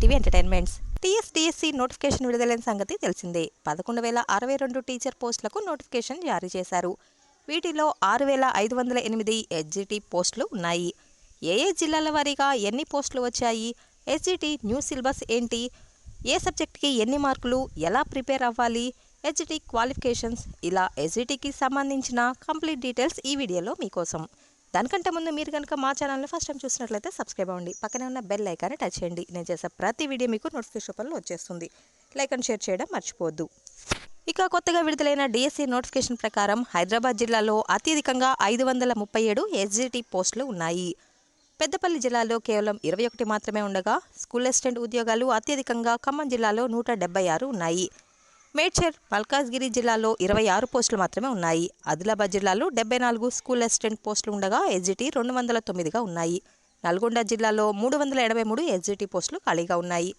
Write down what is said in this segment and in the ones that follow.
ITV entertainments. టీఎస్టీఎస్సీ notification విడుదలైన సంగతి తెలిసిందే. పదకొండు వేల అరవై రెండు టీచర్ పోస్టులకు నోటిఫికేషన్ జారీ చేశారు. వీటిలో ఆరు వేల ఐదు వందల ఎనిమిది హెచ్జిటి పోస్టులు ఉన్నాయి. ఏ ఏ జిల్లాల వారీగా ఎన్ని పోస్టులు వచ్చాయి? ఎస్జిటి న్యూ సిలబస్ ఏంటి? ఏ సబ్జెక్ట్కి ఎన్ని మార్కులు? ఎలా ప్రిపేర్ అవ్వాలి? ఎస్జిటి క్వాలిఫికేషన్స్ ఇలా ఎస్జిటికి సంబంధించిన కంప్లీట్ డీటెయిల్స్ ఈ వీడియోలో మీకోసం. దానికంటే ముందు మీరు కనుక మా ఛానల్ని ఫస్ట్ టైం చూసినట్లయితే సబ్స్క్రైబ్ అవ్వండి. పక్కనే ఉన్న బెల్ ఐకాన్ని టచ్ చేయండి. నేను చేసే ప్రతి వీడియో మీకు నోటిఫికేషన్ రూపంలో వచ్చేస్తుంది. లైక్ అండ్ షేర్ చేయడం మర్చిపోవద్దు. ఇక కొత్తగా విడుదలైన డిఎస్సి నోటిఫికేషన్ ప్రకారం హైదరాబాద్ జిల్లాలో అత్యధికంగా ఐదు వందల ముప్పై ఏడు ఎస్జిటి పోస్టులు ఉన్నాయి. పెద్దపల్లి జిల్లాలో కేవలం ఇరవై ఒకటి మాత్రమే ఉండగా స్కూల్ అసిస్టెంట్ ఉద్యోగాలు అత్యధికంగా ఖమ్మం జిల్లాలో నూట డెబ్బై ఆరు ఉన్నాయి. మేడ్చర్ మల్కాజ్గిరి జిల్లాలో ఇరవై ఆరు పోస్టులు మాత్రమే ఉన్నాయి. ఆదిలాబాద్ జిల్లాలో డెబ్బై నాలుగు స్కూల్ అసిస్టెంట్ పోస్టులు ఉండగా ఎస్జిటి రెండు వందల తొమ్మిదిగా ఉన్నాయి. నల్గొండ జిల్లాలో మూడు వందల ఎనభై మూడు ఎస్జిటి పోస్టులు ఖాళీగా ఉన్నాయి.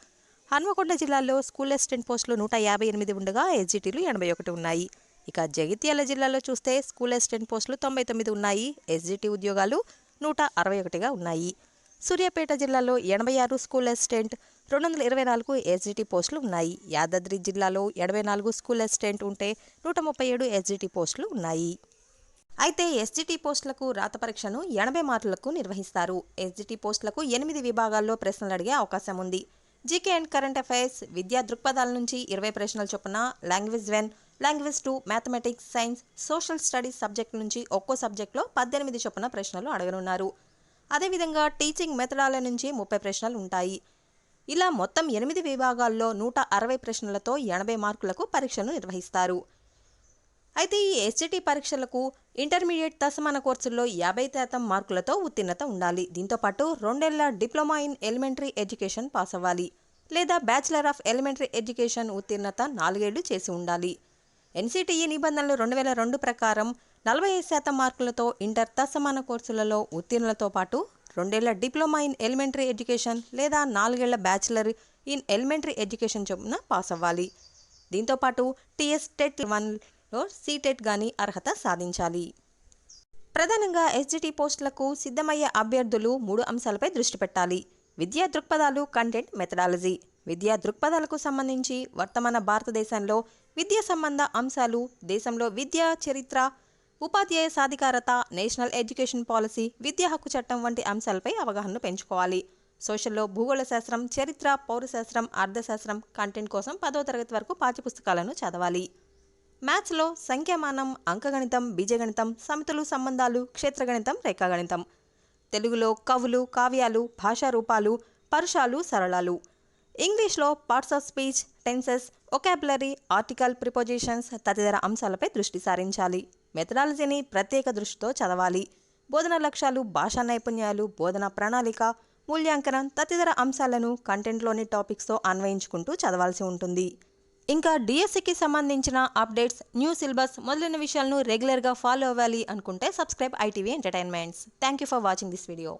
హన్మకొండ జిల్లాలో స్కూల్ అసిస్టెంట్ పోస్టులు నూట యాభై ఎనిమిది ఉండగా ఎస్జిటీలు ఎనభై ఒకటి ఉన్నాయి. ఇక జగిత్యాల జిల్లాలో చూస్తే స్కూల్ అసిస్టెంట్ పోస్టులు తొంభై తొమ్మిది ఉన్నాయి. ఎస్జిటి ఉద్యోగాలు నూట అరవై ఒకటిగా ఉన్నాయి. సూర్యాపేట జిల్లాలో ఎనభై ఆరు స్కూల్ అసిస్టెంట్ రెండు వందల ఇరవై నాలుగు ఎస్జిటి పోస్టులు ఉన్నాయి. యాదాద్రి జిల్లాలో ఎనభై నాలుగు స్కూల్ అసిస్టెంట్ ఉంటే నూట ముప్పై ఏడు ఎస్జిటి పోస్టులు ఉన్నాయి. అయితే ఎస్జిటి పోస్టులకు రాత పరీక్షను ఎనభై మార్కులకు నిర్వహిస్తారు. ఎస్జిటి పోస్టులకు ఎనిమిది విభాగాల్లో ప్రశ్నలు అడిగే అవకాశం ఉంది. జీకే అండ్ కరెంట్ అఫైర్స్ విద్యా దృక్పథాల నుంచి ఇరవై ప్రశ్నల చొప్పున language one language two mathematics science social studies subject నుంచి ఒక్కో సబ్జెక్టులో పద్దెనిమిది చొప్పున ప్రశ్నలు అడగనున్నారు. అదేవిధంగా టీచింగ్ మెథడాల నుంచి ముప్పై ప్రశ్నలు ఉంటాయి. ఇలా మొత్తం ఎనిమిది విభాగాల్లో నూట అరవై ప్రశ్నలతో ఎనభై మార్కులకు పరీక్షను నిర్వహిస్తారు. అయితే ఈ ఎస్జిటి పరీక్షలకు ఇంటర్మీడియట్ దశమాన కోర్సుల్లో యాభై శాతం మార్కులతో ఉత్తీర్ణత ఉండాలి. దీంతోపాటు రెండేళ్ళ diploma in elementary education pass అవ్వాలి. లేదా బ్యాచిలర్ ఆఫ్ ఎలిమెంటరీ ఎడ్యుకేషన్ ఉత్తీర్ణత నాలుగేళ్ళు చేసి ఉండాలి. ఎన్సిటిఈ నిబంధనలు రెండు వేల రెండు ప్రకారం నలభై ఐదు శాతం మార్కులతో ఇంటర్ తత్సమాన కోర్సులలో ఉత్తీర్ణలతో పాటు రెండేళ్ళ డిప్లొమా ఇన్ ఎలిమెంటరీ ఎడ్యుకేషన్ లేదా నాలుగేళ్ళ బ్యాచిలర్ ఇన్ ఎలిమెంటరీ ఎడ్యుకేషన్ చొప్పున పాస్ అవ్వాలి. దీంతోపాటు టీఎస్ టెట్ వన్లో సీటెట్ కానీ అర్హత సాధించాలి. ప్రధానంగా ఎస్జిటి పోస్టులకు సిద్ధమయ్యే అభ్యర్థులు మూడు అంశాలపై దృష్టి పెట్టాలి. విద్యా దృక్పథాలు కంటెంట్ మెథడాలజీ. విద్యా దృక్పథాలకు సంబంధించి వర్తమాన భారతదేశంలో విద్యా సంబంధ అంశాలు దేశంలో విద్యా చరిత్ర ఉపాధ్యాయ సాధికారత నేషనల్ ఎడ్యుకేషన్ పాలసీ విద్యా హక్కు చట్టం వంటి అంశాలపై అవగాహనను పెంచుకోవాలి. సోషల్లో భూగోళ శాస్త్రం చరిత్ర పౌరశాస్త్రం అర్థశాస్త్రం కంటెంట్ కోసం పదో తరగతి వరకు పాఠ్యపుస్తకాలను చదవాలి. మ్యాథ్స్లో సంఖ్యామానం అంకగణితం బీజగణితం సమితులు సంబంధాలు క్షేత్రగణితం రేఖాగణితం. తెలుగులో కవులు కావ్యాలు భాషా రూపాలు పరుషాలు సరళాలు. ఇంగ్లీష్లో parts of speech tenses vocabulary article prepositions తదితర అంశాలపై దృష్టి సారించాలి. మెథడాలజీని ప్రత్యేక దృష్టితో చదవాలి. బోధన లక్ష్యాలు భాషా నైపుణ్యాలు బోధన ప్రణాళిక మూల్యాంకనం తదితర అంశాలను కంటెంట్లోని టాపిక్స్తో అన్వయించుకుంటూ చదవాల్సి ఉంటుంది. ఇంకా డిఎస్సికి సంబంధించిన అప్డేట్స్ న్యూ సిలబస్ మొదలైన విషయాలను రెగ్యులర్గా ఫాలో అవ్వాలి అనుకుంటే subscribe iTV entertainments. Thank you for watching this video.